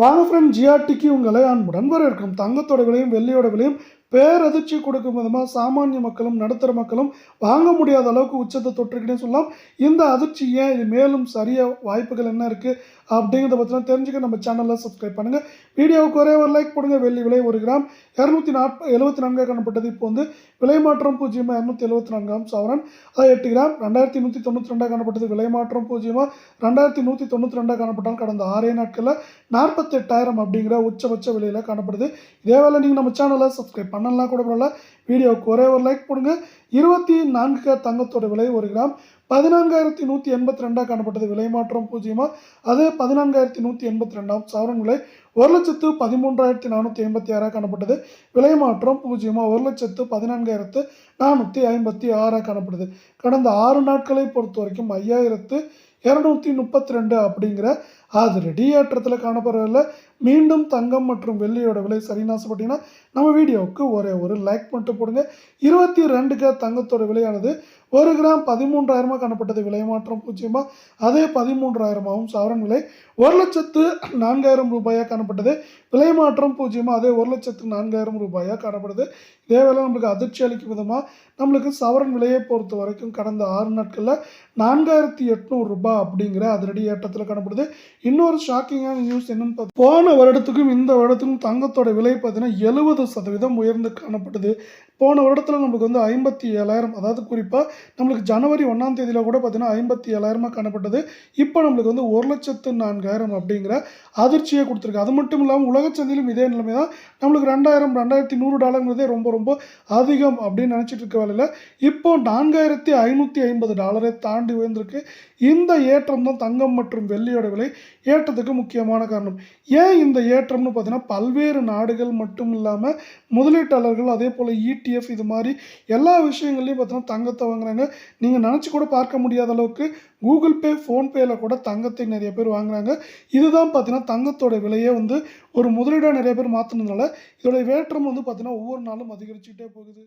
வாங்க ஃப்ரெண்ட் ஜிஆர்டிக்கு உங்களை அன்புடன் வரவேற்கும் தங்கத்தோட விலையும் வெள்ளியோட விலையும் பேரதிர்ச்சி கொடுக்கும் விதமாக சாமானிய மக்களும் நடுத்தர மக்களும் வாங்க முடியாத அளவுக்கு உச்சத்தை தொற்றுக்கிட்டே சொல்லலாம். இந்த அதிர்ச்சி ஏன்? இது மேலும் சரிய வாய்ப்புகள் என்ன இருக்குது அப்படிங்கிறத பற்றிலாம் தெரிஞ்சுக்க நம்ம சேனலில் சப்ஸ்கிரைப் பண்ணுங்கள் வீடியோவுக்கு ஒரே ஒரு லைக் போடுங்க. வெள்ளி விலை ஒரு கிராம். இரநூத்தி நாற்ப எழுபத்தி நான்காக காணப்பட்டது. இப்போ வந்து விலை மாற்றம் பூஜ்ஜியமாக இரநூத்தி எழுபத்தி நான்காம் சவரன். அது எட்டு கிராம். ரெண்டாயிரத்தி நூற்றி தொண்ணூற்றி ரெண்டாக காணப்பட்டது. விலை மாற்றம் பூஜ்ஜியமாக ரெண்டாயிரத்தி நூற்றி தொண்ணூற்றி ரெண்டாக காணப்பட்டால் கடந்த ஆறே நாட்களில் நாற்பத்தெட்டாயிரம் அப்படிங்கிற உச்சபட்ச விலையில் காணப்படுது. இதே வேலை நீங்கள் நம்ம சேனலை சப்ஸ்கிரைப் பண்ணலாம் கூட பரவாயில்ல. வீடியோவுக்கு ஒரே ஒரு லைக் போடுங்க. இருபத்தி நான்கு தங்கத்தோட விலை ஒரு கிராம் பதினான்காயிரத்தி நூற்றி எண்பத்தி ரெண்டாக காணப்பட்டது. விலை மாற்றம் பூஜ்ஜியமாக அது பதினான்காயிரத்தி நூற்றி எண்பத்தி ரெண்டாம் சவரன் விலை ஒரு லட்சத்து பதிமூன்றாயிரத்தி நானூற்றி ஐம்பத்தி ஆறாக காணப்பட்டது. விலை மாற்றம் பூஜ்ஜியமாக ஒரு லட்சத்து பதினான்காயிரத்து நானூற்றி ஐம்பத்தி ஆறாக காணப்படுது. கடந்த ஆறு நாட்களை பொறுத்த வரைக்கும் ஐயாயிரத்து இரநூத்தி முப்பத்தி ரெண்டு அப்படிங்கிற அது ஏற்றத்தில் காணப்படுறதில்ல மீண்டும் தங்கம் மற்றும் வெள்ளியோட விலை சரின்னு ஆசைப்பட்டீங்கன்னா நம்ம வீடியோவுக்கு ஒரே ஒரு லைக் மட்டும் போடுங்க. இருபத்தி ரெண்டுக்கு தங்கத்தோட விலையானது ஒரு கிராம் பதிமூன்றாயிரமாக காணப்பட்டது. விலை மாற்றம் பூஜ்ஜியமாக அதே பதிமூன்றாயிரமாகவும் சவரன் விலை ஒரு லட்சத்து நான்காயிரம் ரூபாயாக காணப்பட்டது. விலை மாற்றம் பூஜ்ஜியமாக அதே ஒரு லட்சத்து நான்காயிரம் ரூபாயாக காணப்படுது. இதே நம்மளுக்கு அதிர்ச்சி அளிக்கும் விதமாக நம்மளுக்கு சவரன் விலையை பொறுத்த வரைக்கும் கடந்த ஆறு நாட்களில் நான்காயிரத்தி எட்நூறு ரூபாய் அப்படிங்கிற அதிரடி ஏற்றத்தில் காணப்படுது. இன்னொரு ஷாக்கிங்கான நியூஸ் என்னன்னு பார்த்து போன வருடத்துக்கும் இந்த வருடத்துக்கும் தங்கத்தோட விலை பார்த்தீங்கன்னா எழுபது சதவீதம் உயர்ந்து காணப்படுது போன வருடத்தில் நம்மளுக்கு வந்து ஐம்பத்தி ஏழாயிரம் அதாவது குறிப்பாக நம்மளுக்கு ஜனவரி ஒன்றாம் தேதியில் கூட பார்த்தீங்கன்னா ஐம்பத்தி ஏழாயிரமாக காணப்பட்டது. இப்போ நம்மளுக்கு வந்து ஒரு லட்சத்து நான்காயிரம் அப்படிங்கிற அதிர்ச்சியை கொடுத்துருக்கு. அது மட்டும் இல்லாமல் உலக சந்தையிலும் இதே நிலைமை தான். நம்மளுக்கு ரெண்டாயிரம் ரெண்டாயிரத்தி நூறு டாலருங்கிறதே ரொம்ப ரொம்ப அதிகம் அப்படின்னு நினச்சிட்டு இருக்க வேலையில். இப்போ நான்காயிரத்தி ஐநூற்றி ஐம்பது டாலரை தாண்டி உயர்ந்திருக்கு. இந்த ஏற்றம் தான் தங்கம் மற்றும் வெள்ளியோட விலை. ஏற்றத்துக்கு முக்கியமான காரணம். ஏன் இந்த ஏற்றம்னு பார்த்தீங்கன்னா பல்வேறு நாடுகள் மட்டும் இல்லாமல் முதலீட்டாளர்கள் அதே போல் இடிஎஃப் இது மாதிரி எல்லா விஷயங்கள்லையும் பார்த்தீங்கன்னா தங்கத்தை வாங்குறாங்கன்னு நீங்கள் நினச்சி கூட பார்க்க முடியாத அளவுக்கு கூகுள் பே ஃபோன்பேல கூட தங்கத்தை நிறைய பேர் வாங்குறாங்க. இதுதான் பார்த்தீங்கன்னா தங்கத்தோட விலையே வந்து ஒரு முதலீடாக நிறைய பேர் மாற்றினதுனால இதோடைய வேற்றம் வந்து பார்த்தீங்கன்னா ஒவ்வொரு நாளும் அதிகரிச்சுட்டே போகுது.